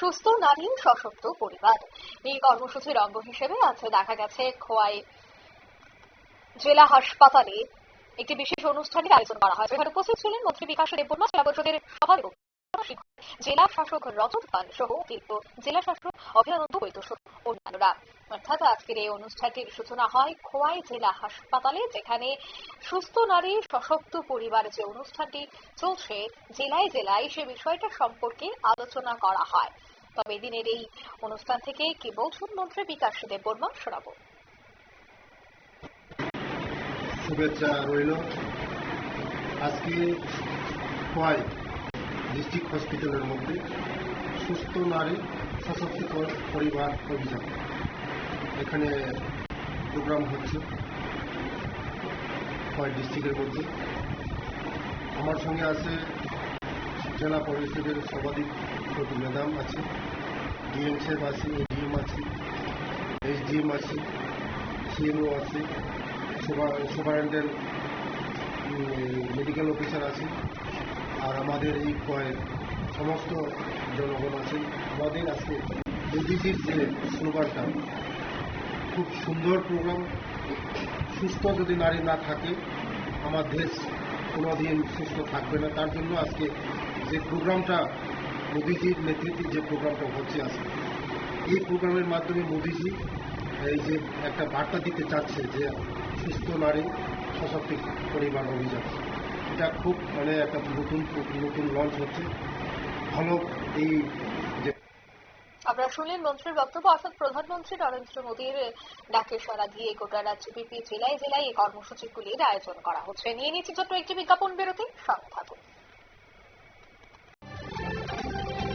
সুস্থ, নারী, সশক্ত পরিবার। এই কর্মসূচির অঙ্গ হিসেবে আজ দেখা গেছে খোয়াই জেলা হাসপাতালে একটি বিশেষ অনুষ্ঠানের আয়োজন করা হয় সেখানে উপস্থিত ছিলেন মন্ত্রী বিকাশ দেববর্মা জেলা পরিষদের সভাপতি। জেলা শাসক রজত পাল সহ অতিরিক্ত জেলা শাসক অভিনন্দ বৈদ্য অন্যান্যরা। অর্থাৎ আজকের এই অনুষ্ঠানটির সূচনা হয় খোয়াই জেলা হাসপাতালে, যেখানে সুস্থ নারী সশক্ত পরিবার যে অনুষ্ঠানটি চলছে, জেলায় জেলায় সে বিষয়টা সম্পর্কে আলোচনা করা হয়। তবে দিনের এই অনুষ্ঠান থেকে কি বলছেন মন্ত্রী বিকাশ দেববর্মা, শোনাবো। শুভেচ্ছা রইল। আজকে খোয়াই ডিস্ট্রিক্ট হসপিটালের মধ্যে সুস্থ নারী সশক্তিকর পরিবার অভিযান। এখানে প্রোগ্রাম হচ্ছে খোয়াই ডিস্ট্রিক্টের মধ্যে। আমার সঙ্গে আছে জেলা পরিষদের সভাধিপতি ম্যাডাম আছে, ডিএম সাহেব আছে, এডিএম আছে, এসডিএম আছে, সিএমও আছে সুপারিনটেন্ডেন্ট মেডিকেল অফিসার আছে আর আমাদের এই কয়েক সমস্ত জনগণ আছে আমাদের আজকে মোদিজির যে স্লোগানটা, খুব সুন্দর প্রোগ্রাম, সুস্থ যদি নারী না থাকে, আমার দেশ কোনোদিন সুস্থ থাকবে না। তার জন্য আজকে যে প্রোগ্রামটা মোদিজির নেতৃত্বে যে প্রোগ্রামটা হচ্ছে আজকে, এই প্রোগ্রামের মাধ্যমে মোদিজি এই যে একটা বার্তা দিতে চাচ্ছে যে সুস্থ নারী, সশক্তি পরিবার অভিযান। এটা খুব মানে একটা নতুন নতুন লঞ্চ হচ্ছে। ভালো এই আমরা শুনলেন মন্ত্রীর বক্তব্য। অর্থাৎ প্রধানমন্ত্রী নরেন্দ্র মোদীর ডাকে সারা দিয়ে গোটা রাজ্যব্যাপী জেলায় জেলায় এই কর্মসূচিগুলির আয়োজন করা হচ্ছে। নিয়ে নিচ্ছি ছোট্ট একটি বিজ্ঞাপন বিরতি। সঙ্গে থাকুন।